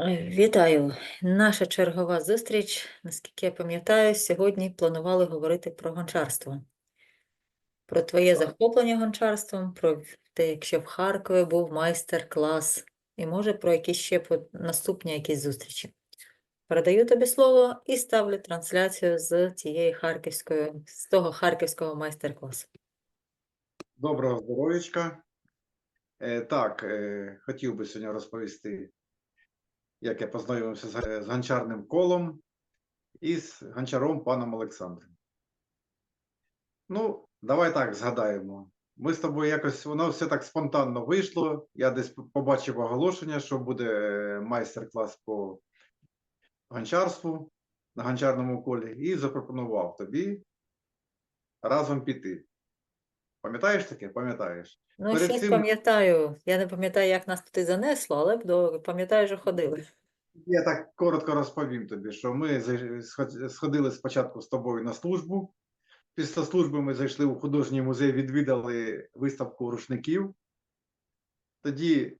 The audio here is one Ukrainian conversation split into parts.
Вітаю! Наша чергова зустріч. Наскільки я пам'ятаю, сьогодні планували говорити про гончарство. Про твоє захоплення гончарством, про те, якщо в Харкові був майстер-клас, і може про якісь ще наступні якісь зустрічі. Передаю тобі слово і ставлю трансляцію з тієї харківської, з того харківського майстер-класу. Доброго здоров'ячка. Е, так, е, хотів би сьогодні розповісти, як я познайомився з, га- з гончарним колом і з гончаром паном Олександром. Ну, давай так згадаємо. Ми з тобою якось, воно все так спонтанно вийшло. Я десь побачив оголошення, що буде е, майстер-клас по гончарству на гончарному колі, і запропонував тобі разом піти. Пам'ятаєш таке? Пам'ятаєш? Ну, Перед щось цим- пам'ятаю. Я не пам'ятаю, як нас туди занесло, але до- пам'ятаю, що ходили. Я так коротко розповім тобі, що ми зай- сход- сходили спочатку з тобою на службу. Після служби ми зайшли у художній музей, відвідали виставку рушників. Тоді,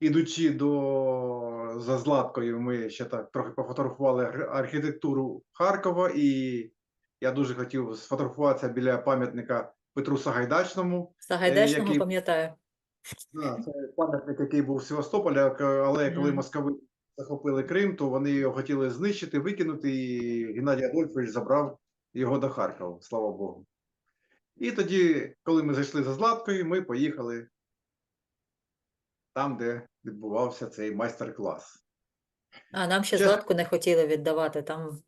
ідучи до за Златкою, ми ще так трохи пофотографували ар- архітектуру Харкова, і я дуже хотів сфотографуватися біля пам'ятника Петру Сагайдачному. Сагайдачного який- пам'ятаю. Да, це пам'ятник, який був в Севастополі, але коли Мгм. московити захопили Крим, то вони його хотіли знищити, викинути, і Геннадій Адольфович забрав його до Харкова, слава Богу. І тоді, коли ми зайшли за Златкою, ми поїхали там, де відбувався цей майстер-клас. А нам ще Чесно- Златку не хотіли віддавати, там,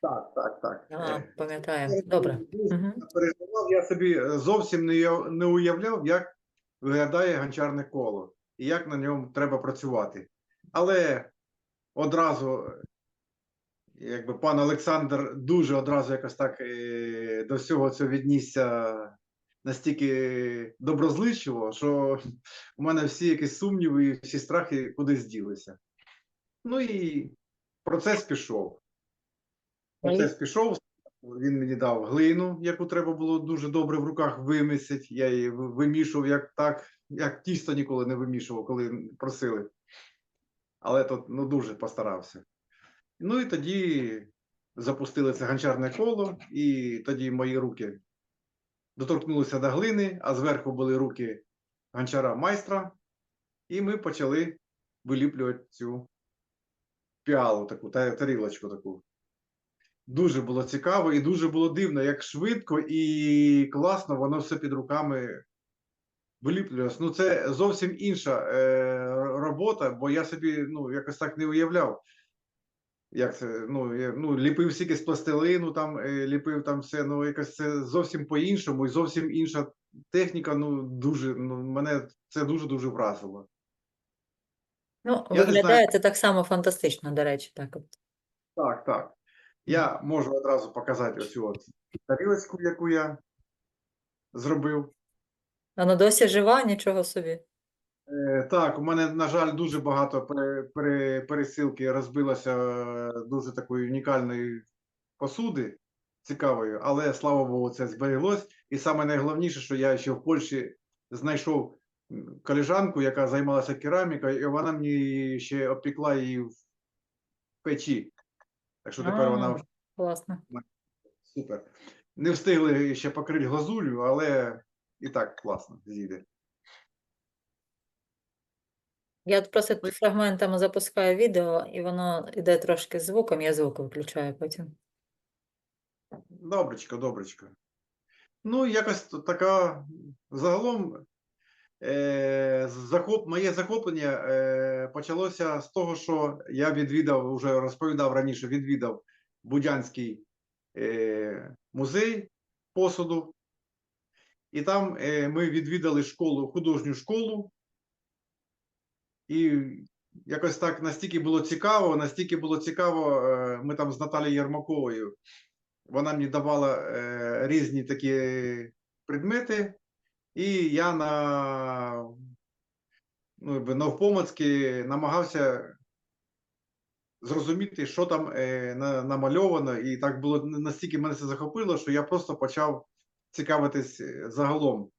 Так, так, так. а, Е, пам'ятаю. Добре. дуже переживав, я собі зовсім не, не уявляв, як виглядає гончарне коло і як на ньому треба працювати. Але одразу, якби пан Олександр дуже одразу якось так е, до всього цього віднісся настільки доброзичливо, що у мене всі якісь сумніви і всі страхи кудись ділися. Ну і процес пішов. Процес пішов, він мені дав глину, яку треба було дуже добре в руках вимісити. Я її ви- вимішував як так, як тісто ніколи не вимішував, коли просили. Але тут ну, дуже постарався. Ну і тоді запустили це гончарне коло, і тоді мої руки доторкнулися до глини, а зверху були руки гончара майстра, і ми почали виліплювати цю піалу, таку тарілочку таку. Дуже було цікаво і дуже було дивно, як швидко і класно воно все під руками виліплювалось. Ну, це зовсім інша е, робота, бо я собі ну, якось так не уявляв. Як це, ну, я, ну, ліпив стільки з пластилину, там, е, ліпив там все, ну, якось це зовсім по-іншому, і зовсім інша техніка, ну, дуже, ну, мене це дуже-дуже вразило. Ну, Я виглядає це так само фантастично, до речі, так от. Так, так. Я можу одразу показати оцю от тарілочку, яку я зробив. Вона досі жива, нічого собі. Е, Так, у мене, на жаль, дуже багато пере, пере, пересилки розбилося е, дуже такої унікальної посуди, цікавої, але слава Богу, це збереглось. І саме найголовніше, що я ще в Польщі знайшов колежанку, яка займалася керамікою, і вона мені ще обпекла її в печі. Так що тепер вона А, Класно. супер. Не встигли ще покрити глазур'ю, але і так класно зійде. Я просто фрагментами запускаю відео, і воно йде трошки з звуком, я звук виключаю потім. Добречко, добречко. Ну, якось така загалом захоп, моє захоплення е, почалося з того, що я відвідав, вже розповідав раніше, відвідав Будянський е, музей посуду. І там е, ми відвідали школу, художню школу. І якось так настільки було цікаво, настільки було цікаво, е, ми там з Наталією Єрмаковою вона мені давала е, різні такі предмети, і я на ну, навпомацьки намагався зрозуміти, що там е, на, намальовано, і так було настільки мене це захопило, що я просто почав цікавитись е, загалом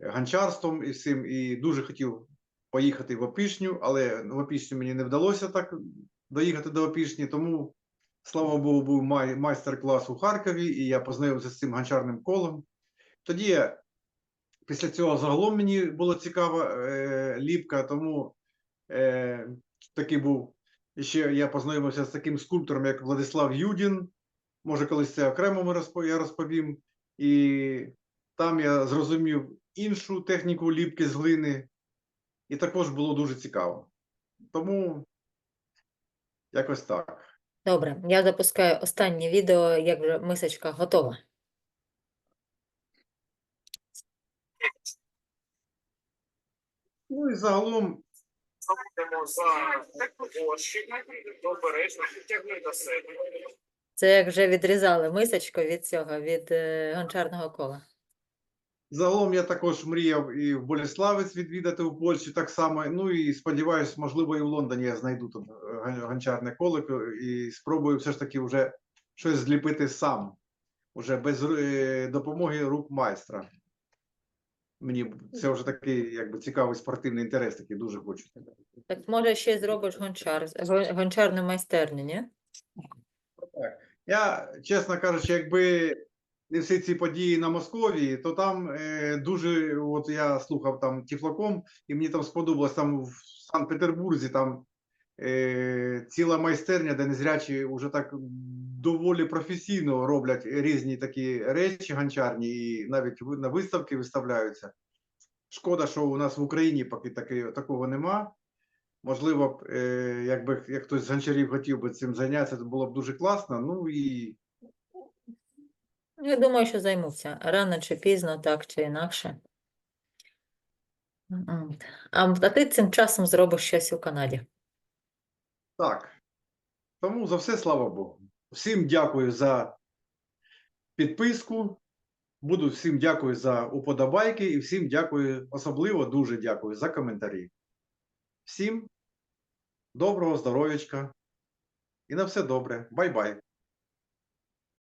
гончарством і всім, і дуже хотів поїхати в Опішню, але в Опішню мені не вдалося так доїхати до Опішні, тому, слава Богу, був май- майстер-клас у Харкові, і я познайомився з цим гончарним колом. Тоді я, після цього загалом мені було цікава е, ліпка, тому е, такий був. Ще я познайомився з таким скульптором, як Владислав Юдін. Може, колись це окремо ми розпо- я розповім. І там я зрозумів іншу техніку ліпки з глини, і також було дуже цікаво. Тому якось так. Добре, я запускаю останнє відео, як вже мисочка готова. Ну і загалом, Заходимо за горщик, обережно підтягни до себе. Це як вже відрізали мисочку від цього, від е, гончарного кола. загалом я також мріяв і в Боліславець відвідати у Польщі так само. Ну і сподіваюся, можливо, і в Лондоні я знайду тут е, гон- гончарне колико і спробую все ж таки вже щось зліпити сам, уже без ру- е, допомоги рук майстра. Мені це вже такий якби цікавий спортивний інтерес, такий дуже хочу. Так може ще зробиш гончар, гон- гончарну майстерню, ні? Так. Я, чесно кажучи, якби не всі ці події на Московії, то там е, дуже, от я слухав там Тіфлаком, і мені там сподобалось там в Санкт-Петербурзі там е, ціла майстерня, де незрячі вже так доволі професійно роблять різні такі речі гончарні, і навіть на виставки виставляються. Шкода, що у нас в Україні поки таки, такого нема. Можливо, е, якби як хтось з гончарів хотів би цим зайнятися, то було б дуже класно. Ну і Я думаю, що займуться рано чи пізно, так чи інакше. А ти цим часом зробиш щось у Канаді. так. Тому за все слава Богу. Всім дякую за підписку. Буду всім дякую за уподобайки і всім дякую, особливо дуже дякую за коментарі. Всім доброго здоров'ячка і на все добре. Бай-бай.